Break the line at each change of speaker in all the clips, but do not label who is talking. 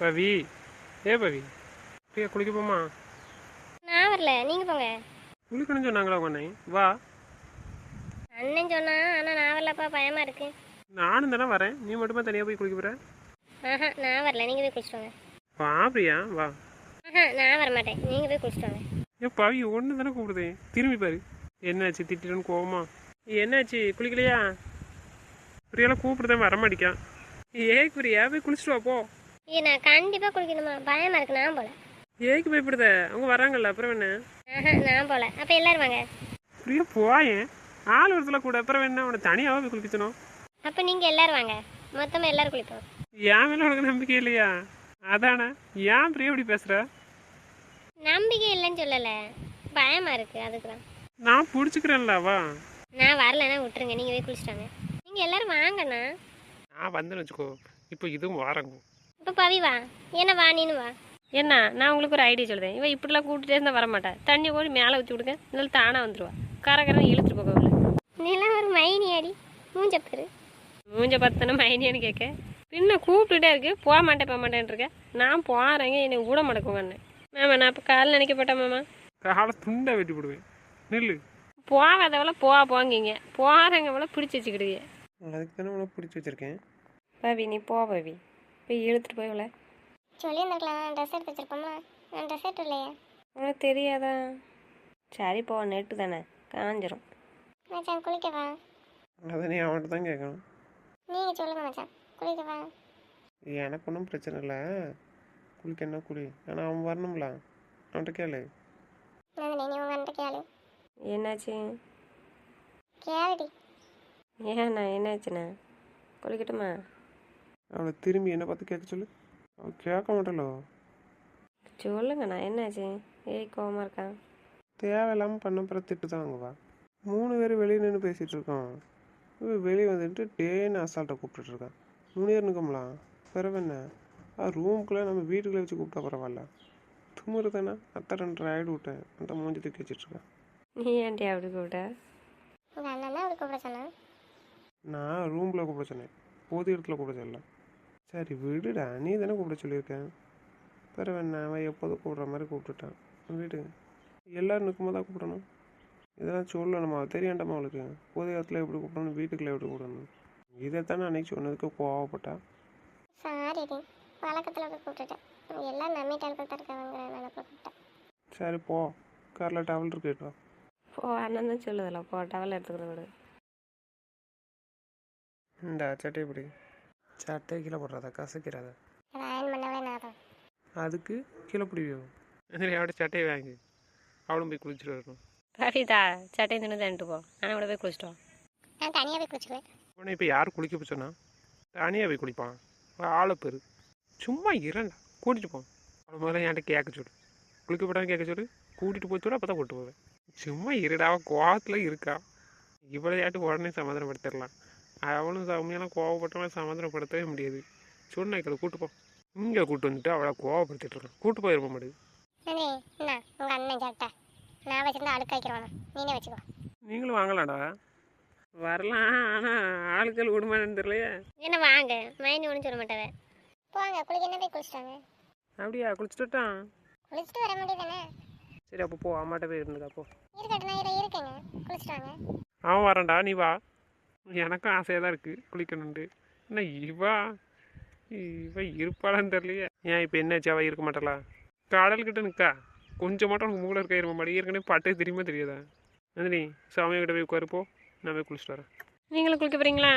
பவி. ஏ பவி பிரியா குளிக்க போமா
நான் வரல நீங்கள் போங்க.
குளிக்கணும்னு சொன்னாங்களா உங்க அண்ணன்? வா.
அண்ணன் சொன்னா ஆனால் நான் வரலப்பா பயமாக இருக்கு.
நானும் தானே வரேன். நீ மட்டுமா தனியாக போய் குளிக்க போற?
ஆஹா நான் வரல நீங்கள் போய் குளிச்சுட்டு
வா பிரியா வா.
ஆஹா நான் வர மாட்டேன். நீங்கள் போய் குளிச்சுட்டு வாங்க.
ஏன் பவி ஒன்று தானே கூப்பிடுதே. திரும்பி பாரு. என்னாச்சு திட்டிட்டு கோவமா? என்னாச்சு குளிக்கலையா? பிரியாலாம் கூப்பிடுதேன் வர மாட்டிக்கான் ஏக்கு பிரியா போய் குளிச்சுட்டு வா போ.
ஏ நான் கண்டிப்பாக குளிக்கணுமா? பயமாக இருக்கு நான் போல.
ஏக்கு பயப்படுத அவங்க வராங்கல்ல அப்புறம் என்ன?
ஆஹா நான் போல. அப்போ எல்லாரும் வாங்க.
பிரியா போயேன் ஆள் ஒருத்தல கூட அப்புறம் என்ன? உன்னை தனியாக போய் குளிக்கணும்.
அப்போ நீங்கள் எல்லாரும் வாங்க. மொத்தமாக எல்லாரும் குளிப்போம்.
என் மேல உனக்கு நம்பிக்கை இல்லையா? அதானே. ஏன் பிரியா இப்படி பேசுற?
நம்பிக்கை இல்லைன்னு சொல்லலை. பயமாக இருக்குது அதுக்கு தான்
நான் பிடிச்சிக்கிறேன்ல வா.
நான் வரலன்னா விட்டுருங்க. நீங்கள் போய் குளிச்சிட்டாங்க நீங்கள் எல்லாரும் வாங்கண்ணா.
நான் வந்தேன்னு வச்சுக்கோ. இப்போ இதுவும் வாரங்க
இப்போ பவி வா. என்ன வா நீனு வா.
என்ன நான் உங்களுக்கு ஒரு ஐடியா சொல்லுதேன் இவன் இப்படிலாம் கூப்பிட்டுட்டே இருந்தால் வரமாட்டா. தண்ணி ஓடி மேலே ஊற்றி விடுங்க. இல்லை தானாக வந்துடுவா கரகரன்னு இழுத்துட்டு போக உள்ள.
நீலாம் ஒரு மைனி அடி. மூஞ்ச பேரு.
மூஞ்ச பார்த்தனா மைனியான்னு கேட்க. பின்ன கூப்பிட்டுட்டே இருக்கு. போக மாட்டேன் போக மாட்டேன்னு இருக்க. நான் போகிறேங்க என்னை விட மாட்டேங்க அண்ணன் மாமா நான் இப்போ கால் நினைக்கப்பட்டேன் மாமா.
காலை துண்டை வெட்டி போடுவேன். நில்லு.
போகாதவள போ போங்கிங்க. போகிறவங்கள பிடிச்சி வச்சுக்கிடுங்க
அதுக்கு தானே பிடிச்சி வச்சிருக்கேன்?
பவி நீ போ பவி. போய் இழுத்துட்டு போய் உள்ள
சொல்லியிருந்துருக்கலாம் ட்ரெஸ் எடுத்து வச்சிருப்போம்ல நான் ட்ரெஸ் எடுத்து இல்லையே
உனக்கு தெரியாதா? சரி போ நெட்டு தானே. காஞ்சிரும்.
மச்சான் குளிக்கவா
அதை நீ அவன்கிட்ட தான் கேட்கணும்.
நீங்கள் சொல்லுங்க மச்சான் குளிக்கவா
எனக்கு ஒன்றும் பிரச்சனை இல்லை. குளிக்க என்ன குளி? ஆனால் அவன் வரணும்ல. அவன்கிட்ட கேளு.
நந்தினி நீ உங்கள் அண்ணன் கேளு.
என்னாச்சு?
கேளுடி.
ஏண்ணா என்னாச்சுண்ணா? குளிக்கட்டுமா?
அவளை திரும்பி என்ன பார்த்து கேட்க சொல்லு. அவள் கேட்க மாட்டலோ?
சொல்லுங்கண்ணா என்னாச்சு? ஏய் கோவமா இருக்கான்
தேவையில்லாமல் பண்ண பிறகு திட்டு தான் வாங்குவா மூணு பேர் வெளியே நின்று பேசிகிட்டு இருக்கோம். இவன் வெளியே வந்துட்டு டேன்னு அசால்ட்டை கூப்பிட்டுட்டு இருக்கான் மூணு பேர் நிற்கலாம் பிறகு என்ன ரூமுக்குள்ளே நம்ம வீட்டுக்குள்ளே வச்சு கூப்பிட்டா பரவாயில்ல. துமுறு தானே? அத்தை ரெண்டு ரைடு விட்டேன். அந்த மூஞ்சி தூக்கி வச்சிட்டு இருக்கான்
நீ ஏன்டி அப்படி கூப்பிட்ட?
உங்கள் அண்ணன் தான் அப்படி கூப்பிட சொன்னான்?
நான் ரூமில் கூப்பிட சொன்னேன். பொது இடத்துல கூப்பிட சொல்லல. சரி விடுடா. நீ தானே கூப்பிட சொல்லியிருக்கேன் என்ன அவன் எப்போதும் கூப்பிட்ற மாதிரி கூப்பிட்டுட்டான். விடு. எல்லோரும் நிற்கும்போது தான் கூப்பிடணும். இதெல்லாம் சொல்லணுமா? தெரியாண்டாமா அவளுக்கு பொது இடத்துல எப்படி கூப்பிடணும்? வீட்டுக்குள்ளே எப்படி கூப்பிடணும்? இதைத்தானே அன்னைக்கு சொன்னதுக்கு கோவப்பட்டா.
சாரி வழக்கத்தில் கூப்பிட்டுட்டேன். எல்லாம் நம்பிட்டால் தான் இருக்காங்க
சரி போ. காரில் டவல் இருக்கு கேட்டு வா
போ அண்ணன் தான் சொல்லுதில்ல போ டவல் எடுத்துக்கிற விடு.
இந்த சட்டை இப்படி சட்டை கீழே போடுறதா? கசக்கிறாத?
அயன் பண்ணவே நான்
அதுக்கு கீழே பிடிவியோ சரி அவட சட்டையை வாங்கி அவளும் போய் குளிச்சுட்டு வரணும்.
கவிதா சட்டையும் தின்னு தந்துட்டு போ. ஆனால் கூட போய் குளிச்சிட்டோம்
நான் தனியாக போய் குளிச்சுக்குவேன்.
உடனே இப்போ யார் குளிக்க போச்சோன்னா தனியாக போய் குளிப்பான். ஆளை பெரு. சும்மா இரண்டா கூட்டிகிட்டு போ. அவளை முதல்ல என்கிட்ட கேட்க சொல்லு. குளிக்க போட்டான்னு கேட்க சொல்லு. கூட்டிகிட்டு போய் சொல்லு அப்போ தான் கூட்டு போவேன். சும்மா இருடாவ கோவத்தில் இருக்கா. இவளையாட்டு உடனே சமாதானப்படுத்திடலாம். அவளும் சமையெல்லாம் கோவப்பட்டவளை சமாதானப்படுத்தவே முடியாது. சொன்னாக்களை கூட்டு போ. இங்கே கூட்டு வந்துட்டு அவளை கோவப்படுத்திட்டு இருக்கான். கூட்டு போயிருக்க மாட்டேது.
உங்கள் அண்ணன் சட்டை நான் வச்சிருந்தா அடுக்க வைக்கிறவானா நீனே வச்சுக்கோ.
நீங்களும் வாங்கலாம்டா. வரலாம். ஆனால் ஆட்கள் விடுமான்னு தெரியலையே.
என்ன வாங்க? மைனி ஒன்றும் சொல்ல மாட்டாவே போங்க குளிக்க என்ன போய் குளிச்சிட்டாங்க?
அப்படியா குளிச்சுட்டான்
குளிச்சுட்டு வர முடியுதானே
சரி அப்போ போ. அம்மாட்ட போய் இருந்துக்கா போ.
இருக்கட்டும் நான் இருக்கேங்க. குளிச்சுட்டாங்க
அவன் வரேன்டா நீ வா. எனக்கும் ஆசையாக தான் இருக்குது குளிக்கணுன்ட்டு என்ன இவா? இவ இருப்பாளான்னு தெரியலையே. ஏன் இப்போ என்னாச்சு அவள் இருக்க மாட்டாளா? கடல்கிட்ட நிற்கா கொஞ்சம் மட்டும் உனக்கு மூளை இருக்க இருக்க மாட்டேன் ஏற்கனவே பட்டே தெரியுமா தெரியாதா? நந்தினி சாமியா கிட்ட போய் உட்காரு போ. நான் போய் குளிச்சுட்டு வரேன்.
நீங்களும் குளிக்க போகிறீங்களா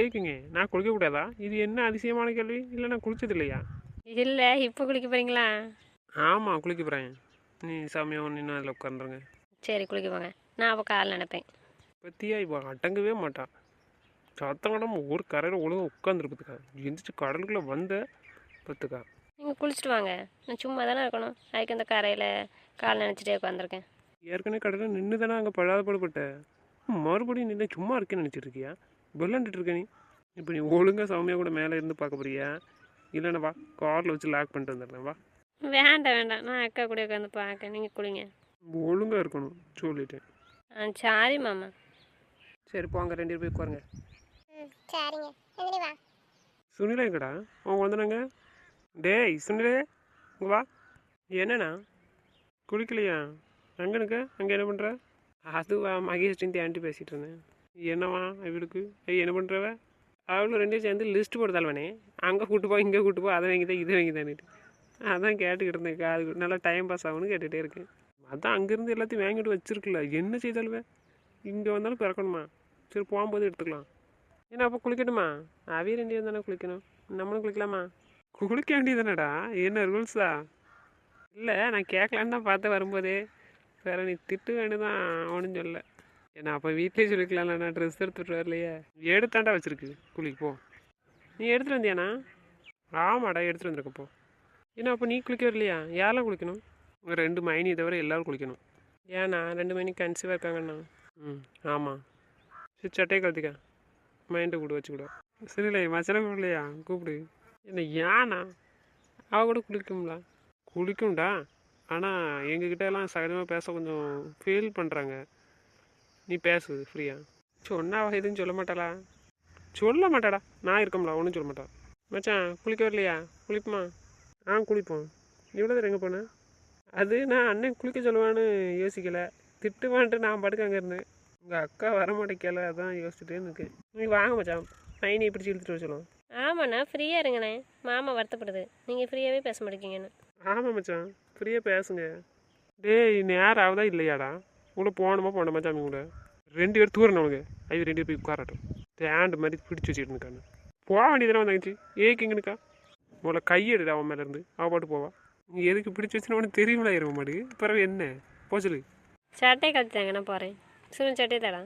ஏக்குங்க நான் குளிக்க கூடாதா? இது என்ன அதிசயமான கேள்வி? இல்லை நான் குளிச்சது இல்லையா?
இல்லை இப்போ குளிக்க போகிறீங்களா
ஆமாம் குளிக்க போகிறேன் நீ சாமியா ஒன்று இன்னும் அதில் உட்காந்துருங்க
சரி குளிக்க போங்க. நான் அப்போ கால் நினைப்பேன்.
பத்தியா? இப்போ அடங்கவே மாட்டான். சத்தம் ஒரு கரையில் ஒழுங்காக உட்காந்துருப்பதுக்கா எந்திரிச்சு கடலுக்குள்ளே வந்த பத்துக்கா
நீங்கள் குளிச்சுட்டு வாங்க. நான் சும்மா தானே இருக்கணும். அதுக்கு அந்த கரையில் கால் நினச்சிட்டே உட்காந்துருக்கேன்
ஏற்கனவே கடலில் நின்று தானே அங்கே படாத பாடுபட்ட மறுபடியும் நின்று சும்மா இருக்கேன்னு நினச்சிட்டு இருக்கியா? விளாண்டுட்டு இருக்க நீ. இப்போ நீ ஒழுங்காக சௌமியா கூட மேலே இருந்து பார்க்க போறியா? இல்லைன்னா வா காரில் வச்சு லாக் பண்ணிட்டு வந்துடுறேன் வா.
வேண்டாம் வேண்டாம். நான் அக்கா கூட உட்காந்து பார்க்க நீங்கள் குளிங்க.
ஒழுங்காக இருக்கணும் சொல்லிட்டேன்.
ஆ சாரி மாமா.
சரி போங்க ரெண்டு பேர் போய் உட்காருங்க.
சரிங்க. நந்தினி வா.
சுனிலா எங்கடா? அவங்க வந்தானாங்க டேய் சுனிலே இங்க வா. என்னண்ணா? குளிக்கலையா? அங்கே இருக்க அங்கே என்ன பண்ணுற அதுவா மகேஷ் ஆண்டி பேசிகிட்டு இருந்தேன். என்னவா இவளுக்கு? ஐய் என்ன பண்ணுறவ அவளும் ரெண்டும் சேர்ந்து லிஸ்ட் போடுதாள்வனே அங்கே கூட்டு போ இங்கே கூட்டு போ அதை வாங்கிதான் இதை வாங்கிதான்னுட்டு அதான் கேட்டுக்கிட்டு இருந்தேன் காது நல்லா டைம் பாஸ் ஆகும்னு கேட்டுகிட்டே இருக்கேன். அதான் அங்கேருந்து எல்லாத்தையும் வாங்கிட்டு வச்சிருக்கல. என்ன செய்தாலுவே இங்கே வந்தாலும் பிறக்கணுமா சரி போகும்போது எடுத்துக்கலாம். ஏன்னா அப்போ குளிக்கணுமா அவைய ரெண்டு தானே குளிக்கணும். நம்மளும் குளிக்கலாமா? குளிக்க வேண்டியதானடா என்ன ரூல்ஸா இல்லை நான் கேட்கலான்னு தான் பார்த்தேன் வரும்போதே. வேற நீ திட்டு வேண்டியதான் அவனும் சொல்ல. ஏன்னா அப்போ வீட்லேயே சொல்லிக்கலாம்ல நான் ட்ரெஸ் எடுத்துகிட்டு வரலையே. எடுத்தாண்டா வச்சுருக்கு. குளிக்கு போ. நீ எடுத்துகிட்டு வந்தியாண்ணா? ஆமாடா எடுத்துகிட்டு வந்திருக்கப்போ ஏன்னா அப்போ நீ குளிக்க வரலையா? யாரெல்லாம் குளிக்கணும்? ஒரு ரெண்டு மைனி தவிர எல்லாரும் குளிக்கணும். ஏண்ணா ரெண்டு மைனி கன்சீவாக இருக்காங்கண்ணா. ம் ஆமாம் சரி சட்டையை கழுத்திக்க மைண்டை கூட வச்சுக்கூட. சரி இல்லை மச்சனை கூடலையா கூப்பிடு. என்ன ஏண்ணா அவ கூட குளிக்கும்ல. குளிக்கும்டா. ஆனால் எங்ககிட்ட எல்லாம் சகஜமாக பேச கொஞ்சம் ஃபீல் பண்ணுறாங்க நீ பேசு ஃப்ரீயா சொன்னா அவ எதுவும் சொல்ல மாட்டாளா? சொல்ல மாட்டாடா. நான் இருக்கோம்ல ஒன்றும் சொல்ல மாட்டா. மச்சான் குளிக்க வரலையா? குளிப்போமா? ஆ குளிப்போம். இவ்வளோ எங்கே போனேன் அது நான் அண்ணன் குளிக்க சொல்லுவான்னு யோசிக்கல. திட்டுவான்ட்டு நான் படுக்க அங்கே இருந்தேன். உங்கள் அக்கா வர மாட்டேக்கல அதான் யோசிச்சுட்டே இருக்கேன் நீ வாங்க மச்சான். பையனை பிடிச்சி இழுத்துட்டு சொல்லுவோம்
ஆமாண்ணா ஃப்ரீயாக இருங்கண்ணே. மாமா வருத்தப்படுது. நீங்கள் ஃப்ரீயாகவே பேச மாட்டேங்கிங்கன்னு
ஆமாம் மச்சான். ஃப்ரீயாக பேசுங்க. டேய் நேரம் ஆகுதா இல்லையாடா? உள்ள போகணுமா போகணுமா சாமி கூட? ரெண்டு பேர் தூரணும் உனக்கு அது ரெண்டு பேர் போய் உட்காரட்டும். தேண்டு மாதிரி பிடிச்சி வச்சுட்டு இருக்கான்னு போக வேண்டியதானே வந்தாச்சு. ஏக்கிங்கனுக்கா முதல்ல கையெடுடா அவன் மேலேருந்து அவள் பாட்டு போவா. நீ எதுக்கு பிடிச்சி வச்சுன்னு உனக்கு தெரியுமில இருவ மாடு பிறகு என்ன? போ
சட்டையை கழுத்துட்டாங்க நான் போகிறேன் சுனில் சட்டையை தடா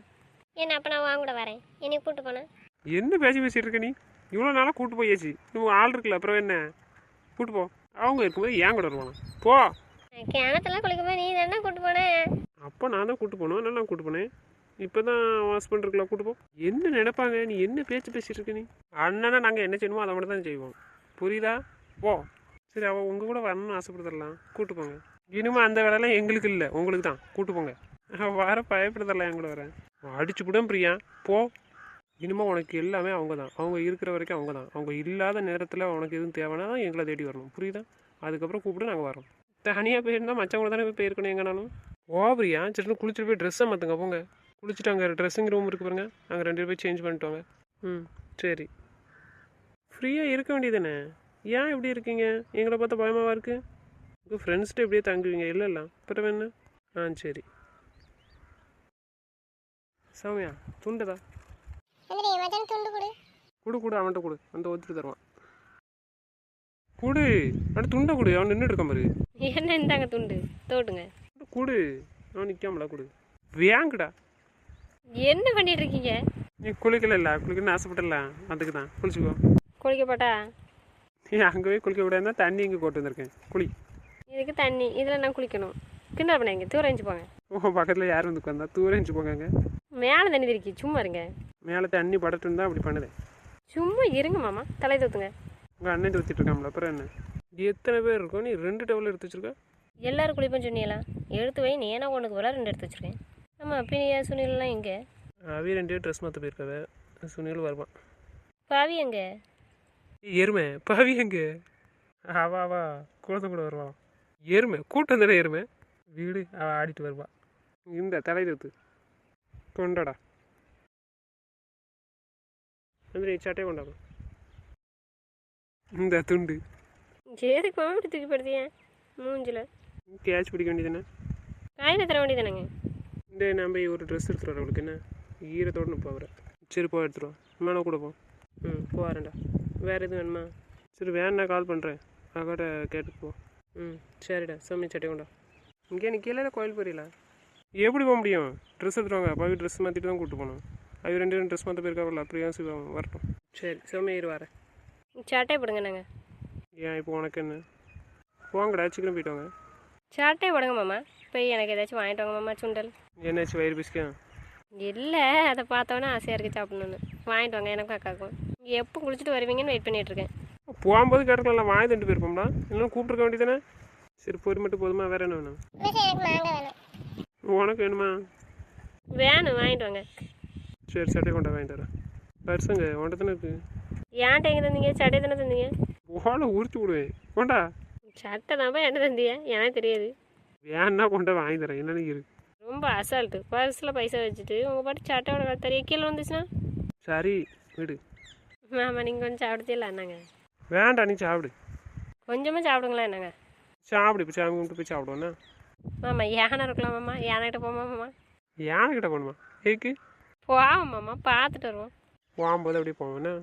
என்ன அப்போ நான் வாங்க கூட வரேன். என்னை கூட்டு போனேன்
என்ன பேசி பேசிட்டு இருக்க நீ? இவ்வளோ நாளாக கூட்டு போயாச்சு. இன்னும் ஆள் இருக்குல்ல அப்புறம் என்ன? கூட்டு போ. அவங்க இருக்கும்போது ஏன் கூட வருவாங்க. போ.
கிணத்துல குளிக்கும்போது நீ தானே கூட்டு போனேன்
அப்போ நான் தான் கூட்டு போனோம் என்ன நான் கூட்டு போனேன். இப்போ தான் ஹஸ்பண்ட் இருக்கலாம் கூட்டு போ. என்ன நினைப்பாங்க? நீ என்ன பேச்சு பேசிட்டு இருக்க நீ? அண்ணனா நாங்கள் என்ன செய்யணுமோ அதை மட்டும் தான் செய்வோம். புரியுதா? போ. சரி அவள் உங்கள் கூட வரணும்னு ஆசைப்படுறதெல்லாம் கூட்டு போங்க. இனிமே அந்த வேலைலாம் எங்களுக்கு இல்லை. உங்களுக்கு தான். கூட்டு போங்க. வர பயப்படுதல என் கூட வரேன் அடிச்சு கூட பிரியா. போ. இனிமே உனக்கு எல்லாமே அவங்க தான். அவங்க இருக்கிற வரைக்கும் அவங்க தான். அவங்க இல்லாத நேரத்தில் உனக்கு எதுவும் தேவைன்னா தான் எங்களை தேடி வரணும். புரியுதா? அதுக்கப்புறம் கூப்பிட்டு நாங்கள் வரோம் தனியாக போயிருந்தால் மச்சவங்க கூட தானே போய் போயிருக்கணும் எங்கனாலும். ஓ பிரியா. சரின்னு குளிச்சுட்டு போய் ட்ரெஸ்ஸை மாற்றுங்க போங்க. குளிச்சுட்டு அங்கே ட்ரெஸ்ஸிங் ரூம் இருக்கு பாருங்க. அங்கே ரெண்டு பேர் போய் சேஞ்ச் பண்ணிட்டு வாங்க. ம் சரி. ஃப்ரீயாக இருக்க வேண்டியதானே ஏன் இப்படி இருக்கீங்க? எங்களை பார்த்தா பயமாவா இருக்குது உங்கள் ஃப்ரெண்ட்ஸ்கிட்ட இப்படியே தங்குவீங்க? இல்லை இல்லை. அப்புறம் என்ன? ஆ சரி. சௌமியா துண்டதா
கொடு.
கொடு கொடு அவன்கிட்ட கொடு. அந்த ஒத்துட்டு தருவான். கொடு. அவன் துண்டை கொடு. அவன் நின்றுட்டு இருக்கான் பாரு.
என்ன இந்தாங்க துண்டு? தோட்டுங்க.
கொடு. அவன் நிற்காமல கொடு. வேங்குடா
என்ன பண்ணிட்டு இருக்கீங்க?
நீ குளிக்கல இல்லை? குளிக்கணும்னு ஆசைப்பட்டல அதுக்கு தான். குளிச்சுக்கோ.
குளிக்கப்பட்டா?
நீ அங்கே போய் குளிக்க விடாம தண்ணி இங்கே கொண்டு வந்திருக்கேன். குளி.
இதுக்கு தண்ணி இதில் நான் குளிக்கணும். கிண்டல் பண்ணாங்க தூரம் எழுந்து போங்க.
உன் பக்கத்தில் யார் வந்து உட்காந்தா? தூரஞ்சு போங்க
மேலே தண்ணி திரிக்கி சும்மா இருங்க.
மேலே தண்ணி படட்டும் தான் அப்படி பண்ணுதேன்.
சும்மா இருங்க மாமா தலை தூத்துங்க
உங்கள் அண்ணன் ஊற்றிட்டு இருக்காங்களா அப்புறம் என்ன? எத்தனை பேர் இருக்கோம் நீ ரெண்டு டவல் எடுத்து வச்சிருக்க?
எல்லாரும் குளிப்பேன்னு சொன்னீங்களா? எடுத்து வை நீ ஏன்னா உனக்கு போல ரெண்டு எடுத்து வச்சிருக்கேன். ஆமாம் பிரியா சுனில்லாம் எங்கே?
அவைய ரெண்டு ட்ரெஸ் மாற்ற போயிருக்காவ. சுனில் வருவான்.
பாவி எங்கே?
எருமை பவி எங்க? அவா அவா குழந்தை கூட வருவான். எருமை கூட்டம் தானே எருமை. வீடு அவ ஆடிட்டு வருவா. இந்த தலையில் ஊத்து கொண்டாடா. வந்து சட்டையை கொண்டாடும் இந்த துண்டு.
எதுக்கு மாமா இப்படி தூக்கி படுத்தியேன் மூஞ்சில்.
கேட்ச் பிடிக்க வேண்டியதுன்னு
காயில் தர வேண்டியதானங்க?
இந்த நம்ம ஒரு ட்ரெஸ் எடுத்துட்டு வரோம் அவளுக்கு என்ன? ஈரத்தோடு அவரை. சரி போ எடுத்துருவோம் மேலே கூட போ. ம் போகிறேன்டா வேறு எதுவும் வேணுமா? சரி வேணா கால் பண்ணுறேன் அக்காட்ட கேட்டுட்டு போ. ம் சரிடா. சமி சட்டை கொண்டா இங்கே நீ கீழே கோயில் போறீங்களா? எப்படி போக முடியும்? ட்ரெஸ் எடுத்துருவாங்க அப்பாவி ட்ரெஸ் மாற்றிட்டு தான் கூப்பிட்டு போகணும். அது ரெண்டு ரெண்டு ட்ரெஸ் மாற்ற போயிருக்காவில்ல பிரியா சிவம் வரட்டும். சரி சமயம் இரு வரேன்.
சட்டையை போடுங்க நாங்கள்
ஏன் இப்போ உனக்கு என்ன? போங்கடா சீக்கிரம் போயிட்டு வாங்க.
சட்டையை போடுங்க மாமா. போய் எனக்கு ஏதாச்சும் வாங்கிட்டு வாங்க மாமா சுண்டல்.
என்னாச்சு வயிறு பிஸ்கா
இல்லை அதை பார்த்தோன்னே ஆசையாக இருக்குது சாப்பிடணுன்னு வாங்கிட்டு வாங்க எனக்கும் அக்காக்கும் இங்கே எப்போ குளிச்சுட்டு வருவீங்கன்னு வெயிட் பண்ணிட்டு இருக்கேன்.
போகும்போது கேட்டுக்கலாம் வாங்கி தண்டு போயிருப்போம்டா. இல்லைன்னா கூப்பிட்டுருக்க வேண்டியதானே சரி பொறி மட்டும் போதுமா வேற என்ன வேணும்? உனக்கு வேணுமா?
வேணும் வாங்கிட்டு வாங்க.
சரி சட்டை கொண்டா வாங்கிட்டு வரேன். பர்சுங்க உன்ட்ட தானே இருக்கு?
ஏன்ட்ட எங்கே தந்தீங்க? சட்டை தானே தந்தீங்க?
ஓலை உரிச்சு விடுவேன் கொண்டா.
சட்டை தான் என்ன தந்தியா எனக்கு தெரியாது.
வேணா கொண்டா வாங்கி தரேன். என்னன்னு இரு
ரொம்ப அசால்ட்டு. பர்ஸில் பைசா வச்சுட்டு உங்கள் பாட்டு சட்டையோட தெரிய கீழே வந்துச்சுன்னா?
சரி விடு.
ஆமாம் நீங்கள் கொஞ்சம் சாப்பிடுத்தீங்களா என்னங்க
வேண்டாம் நீ சாப்பிடு.
கொஞ்சமாக சாப்பிடுங்களா என்னங்க?
சாப்பிடு இப்போ சாமி கும்பிட்டு போய் சாப்பிடுவோண்ணா
மாமா யானை இருக்கலாம் மாமா யானைகிட்ட போமா மாமா
யானைக்கிட்ட போகணுமா? ஏக்கு
போவோம் மாமா பார்த்துட்டு வருவோம்.
போகும்போது அப்படியே போவேண்ணா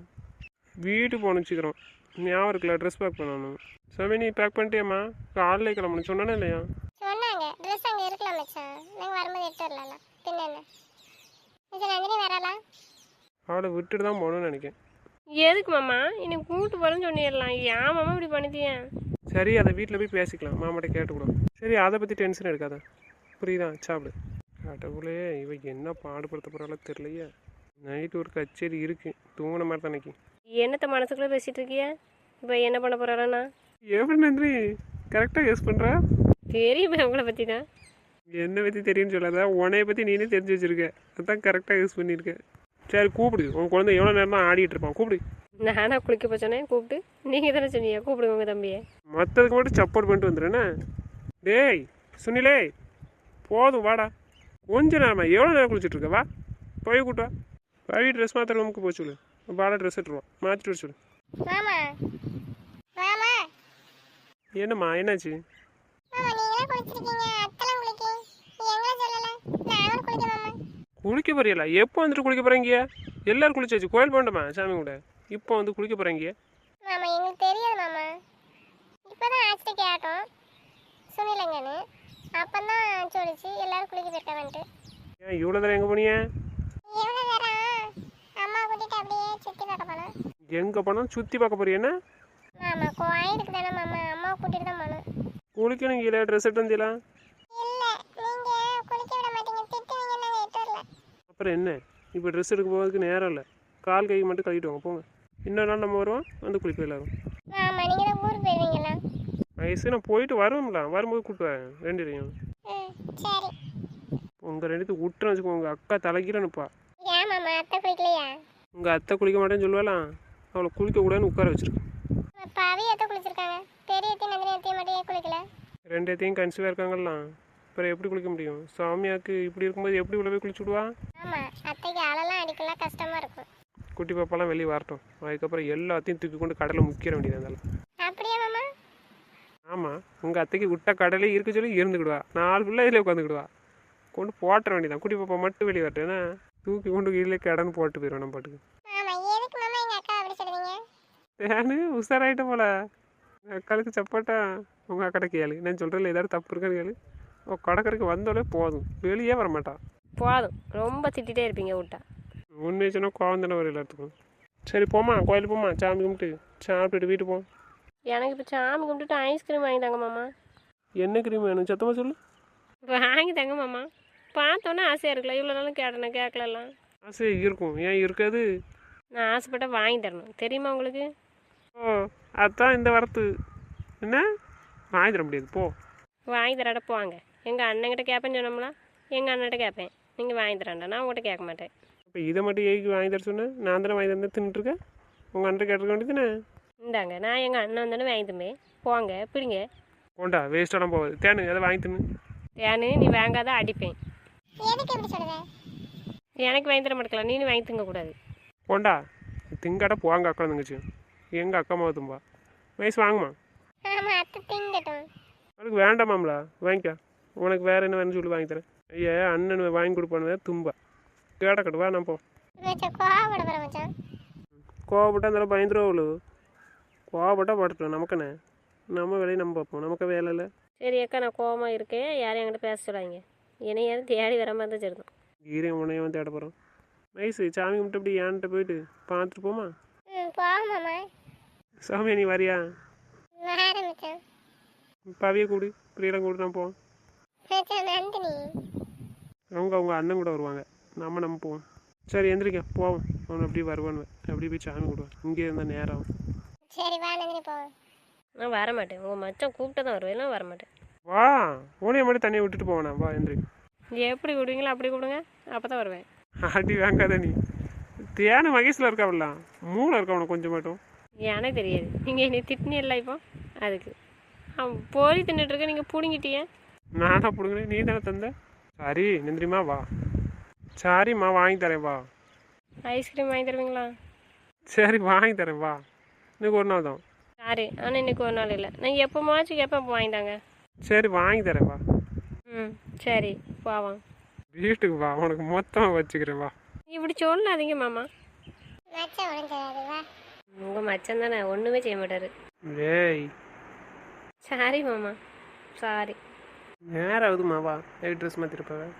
வீட்டுக்கு போகணும் சீக்கிரம் ஞாபகம் இருக்குல்ல ட்ரெஸ் பேக் பண்ணணும். சாமி நீ பேக் பண்ணிட்டியாம்மா? காலையில் கிளம்பணும். சொன்னானே இல்லையா?
சொன்னாங்க. ட்ரெஸ் அங்கே இருக்கலாம் மச்சான். நாங்கள் வரும்போது எடுத்து வரலாம் பின்ன என்ன? மிச்சம் நந்தினி வரலாம்
அவளை விட்டுட்டு தான் போகணும்னு நினைக்கிறேன்
எதுக்கு மாமா? என்னை கூட்டு போகிறேன்னு சொன்னிடலாம் ஏன் மாமா இப்படி பண்ணிட்டியா
சரி அதை வீட்டில் போய் பேசிக்கலாம். மாமாட்ட கேட்டுக்கூடாது சரி அதை பற்றி டென்ஷன் எடுக்காத. புரியுதா? சாப்பிடு. கடவுளே இவ என்ன பாடுபடுத்த போகிறாலும் தெரியலையே. நைட்டு ஒரு கச்சேரி இருக்கு. தூங்கின மாதிரி தான் இன்னைக்கு.
என்னத்த மனசுக்குள்ளே பேசிகிட்டு இருக்கியா? இப்போ என்ன பண்ண போகிறாரண்ணா
எப்படி நன்றி. கரெக்டாக யூஸ் பண்ணுற
தெரியுமே உங்களை பற்றி தான்
என்னை பற்றி தெரியும்னு சொல்லாத. உன்னைய பற்றி நீனே தெரிஞ்சு வச்சிருக்க. அதான் கரெக்டாக யூஸ் பண்ணியிருக்க. சரி கூப்பிடு. உன் குழந்தை எவ்வளோ நேரமா ஆடிட்டு இருப்பான். கூப்பிடு.
நானா குளிக்க போச்சோன்னே கூப்பிட்டு நீங்கள் தானே சொன்னீங்க. கூப்பிடுங்க உங்கள் தம்பியை.
மற்றதுக்கு மட்டும் சப்போர்ட் பண்ணிட்டு வந்துடுறேண்ணே டேய் சுனிலே போதும் வாடா. கொஞ்ச நேரமா எவ்வளோ நேரம் குளிச்சுட்டு இருக்க? வா போய் கூட்டு வா. பவி ட்ரெஸ் மாத்திர ரூமுக்கு போய் சொல்லு. வாடா ட்ரெஸ் எடுத்துருவோம் மாற்றிட்டு வர சொல்லு.
மாமா. மாமா.
என்னம்மா என்னாச்சு?
குளிக்க
போறீங்களா? எப்போ வந்துட்டு குளிக்க போகிறீங்க எல்லாரும் குளிச்சாச்சு. கோயில் போண்டமா சாமி கூட இப்போ வந்து குளிக்க போகிறீங்க
மாமா எங்களுக்கு தெரியாது மாமா. இப்போதான் ஆச்சிட்டு கேட்டோம். சுனிலங்கன்னு அப்பந்தான் சொல்லிச்சு. எல்லாரும் குளிக்க போயிருக்காங்கன்ட்டு
ஏன் இவ்வளோ தூரம் எங்கே போனீங்க?
எவ்வளோ நேரம்? அம்மா கூட்டிட்டு அப்படியே சுற்றி பார்க்க போனோம்.
எங்கே போனோம் சுற்றி பார்க்க போறீங்கன்னா
மாமா கோயிலுக்கு தானே மாமா. அம்மா கூட்டிட்டு தான் போனோம்.
குளிக்கணும் கீழே ட்ரெஸ் எடுத்து வந்தீங்களா
இல்லை நீங்கள் குளிக்க விட மாட்டீங்க திட்டுவீங்க நாங்கள் எட்டு வரல
அப்புறம் என்ன? இப்போ ட்ரெஸ் எடுக்க போகிறதுக்கு நேரம் இல்லை. கால் கை மட்டும் கழுவிட்டு வாங்க போங்க. இன்னொரு நாள் நம்ம வருவோம் வந்து குளிப்போம் எல்லாரும் வயசு நான் போயிட்டு வருவோம்ல. வரும்போது கூப்பிட்டு வரேன் ரெண்டு
சரி.
உங்கள் ரெண்டுத்துக்கு விட்டுன்னு வச்சுக்கோ உங்கள் அக்கா தலைக்கிறனுப்பா
ஏன் மாமா அத்தை குளிக்கலையா?
உங்கள் அத்தை குளிக்க மாட்டேன்னு சொல்லுவாளாம் அவளை குளிக்க கூடாதுன்னு உட்கார வச்சிருக்கேன்
பாவி அத்தை குளிச்சிருக்காங்க? பெரிய அத்தையும் நந்தினி அத்தையும் மட்டும் ஏன் குளிக்கல?
ரெண்டு அத்தையும் கன்சீவாக இருக்காங்கல்லாம் அப்புறம் எப்படி குளிக்க முடியும்? சாமியாக்கு இப்படி இருக்கும்போது எப்படி உள்ள போய் குளிச்சு விடுவா
அத்தைக்கு அழலாம் அடிக்கலாம் கஷ்டமா இருக்கும்.
குட்டி பாப்பாலாம் வெளியே வரட்டும். அதுக்கப்புறம் எல்லாத்தையும் தூக்கி கொண்டு கடலில் முக்கிற வேண்டியது இருந்தாலும்
அப்படியா மாமா?
ஆமாம் உங்கள் அத்தைக்கு விட்ட கடலே இருக்க சொல்லி இருந்துக்கிடுவா. நாலு பிள்ளை இதில் உட்காந்துக்கிடுவா. கொண்டு போட்டுற வேண்டியதான் குட்டி பாப்பா மட்டும் வெளியே வரட்டேன்னா தூக்கி கொண்டு கீழே கடன் போட்டு போயிடும் நம்ம பாட்டுக்கு. ஏன்னு உஷாராயிட்ட போல. அக்காளுக்கு சப்பாட்டா. உங்கள் அக்காட்ட கேளு. நான் சொல்கிறேன் ஏதாவது தப்பு இருக்கான்னு கேளு. கடற்கரைக்கு வந்தாலே போதும். வெளியே வர மாட்டான்
போதும். ரொம்ப திட்டிகிட்டே இருப்பீங்க விட்டா
ஒன்று சொன்னால் கோவம் தானே வரும் எல்லாத்துக்கும் சரி போமா கோயிலுக்கு போமா சாமி கும்பிட்டு. சாப்பிட்டுட்டு வீட்டுக்கு போ.
எனக்கு இப்போ சாமி கும்பிட்டுட்டு ஐஸ்கிரீம் வாங்கி தாங்க மாமா.
என்ன கிரீம் வேணும்? சத்தமாக சொல்லு.
வாங்கி தாங்க மாமா. பார்த்தோன்னே ஆசையாக இருக்குல்ல இவ்வளோ நாளும் கேட்டேன் கேட்கலாம்
ஆசை இருக்கும். ஏன் இருக்காது?
நான் ஆசைப்பட்ட வாங்கி தரணும். தெரியுமா உங்களுக்கு?
ஓ அதான் இந்த வரத்து. என்ன? வாங்கி தர முடியாது. போ.
வாங்கி தராட போவாங்க எங்கள் அண்ணன்கிட்ட கேட்பேன்னு சொன்னோம்ல எங்கள் அண்ணன்கிட்ட கேட்பேன் நீங்கள் வாங்கி தராண்டா நான் உங்கள்கிட்ட கேட்க மாட்டேன்.
இப்போ இதை மட்டும் ஏக்கு வாங்கி தர சொன்னேன் நான் தானே வாங்கி தந்தேன் தின்னுட்டுருக்கேன் உங்கள் அண்ணன் கேட்டிருக்க வேண்டியதுதானே
இந்தாங்க நான் எங்கள் அண்ணன் வந்தானே வாங்கி தம்பேன் போங்க பிடிங்க.
போண்டா வேஸ்ட்டாலாம் போகாது. தேனு அதை வாங்கி தின்னு?
ஏன்னு நீ வாங்காத அடிப்பேன். எனக்கு வாங்கி தர மாட்டேக்கலாம் நீனு வாங்கி திங்கக்கூடாது
போண்டா திங்காட்ட போவாங்க அக்கா தங்கச்சி எங்கள் அக்கா மாவு தும்பா. வயசு வாங்குமா? அவளுக்கு வேண்டாமாம்ல வாங்கிக்க. உனக்கு வேறு என்ன வேணும்னு சொல்லி வாங்கி தரேன். ஐயா அண்ணன் வாங்கி கொடுப்பானு தும்பா. கேட்டக்கட்டு வா நான் போ. கோவப்பட்டா இருந்தாலும் பயந்துருவோம் கோவப்பட்டா படுத்துடும் நமக்குண்ணே நம்ம வேலையை நம்ம பார்ப்போம். நமக்கு வேலை இல்லை.
சரி அக்கா நான் கோவமாக இருக்கேன். யாரையும் என்கிட்ட பேச சொல்லாங்க என்னை யாரும் தேடி வர மாதிரி தான் சரிதான்
ஈரையும் உன்னையும் வந்து தேட போகிறோம் வயசு சாமி கும்பிட்டு அப்படி ஏன்ட்ட போயிட்டு பார்த்துட்டு போமா? சாமி நீ வரியா? பவியை கூடு பிரியெல்லாம் கூடு நான் போவோம்.
மச்சான் நந்தினி
அவங்க அவங்க அண்ணன் கூட வருவாங்க. நம்ம நம்ம போவோம். சரி எந்திரிக்க போவோம். அவன் அப்படி வருவான். அப்படி போய் சாமி கூடுவான் இங்கே இருந்தால் நேரம் ஆகும்.
சரி வா நந்தினி போவோம்.
நான் வர மாட்டேன். உங்கள் மச்சான் கூப்பிட்டு தான் வருவேன். இல்லைன்னா வர மாட்டேன்.
வா. உனைய மட்டும் தனியாக விட்டுட்டு போவேனா வா எந்திரி
எப்படி விடுவீங்களோ அப்படி கூப்பிடுங்க. அப்போ தான் வருவேன்.
அடி வாங்காத நீ. தேன மகேஷில் இருக்காவில்ல. மூளை இருக்கா உனக்கு கொஞ்சம் மட்டும்?
எனக்கு தெரியாது. நீங்கள் என்னை திட்டினில்ல இப்போ? அதுக்கு. அவன் போரி தின்னுட்டு இருக்க நீங்கள் பிடுங்கிட்டியே
நானா பிடுங்கினேன் நீ தானே தந்த சரி நந்திரிமா வா சரிம்மா வாங்கி தரேன் வா
ஐஸ்கிரீம் வாங்கி தருவீங்களா
சரி வாங்கி தரேன் வா இன்னைக்கு ஒரு நாள் தான்
சாரி ஆனால் இன்னைக்கு ஒரு நாள் இல்லை நான் எப்போமாச்சும் கேட்பேன் அப்போ வாங்கிட்டாங்க
சரி வாங்கி தரேன் வா
ம் சரி போவான்
வீட்டுக்கு வா உனக்கு மொத்தமாக வச்சுக்கிறேன் வா
இப்படி சொல்லாதீங்க மாமா
மச்சம் உடஞ்சாது வா
உங்கள் மச்சம் தானே ஒன்றுமே செய்ய மாட்டார்
ஏய்
சாரி மாமா சாரி
நேரம் ஆகுதுமா வா ட்ரெஸ் மாற்றிருப்பவன்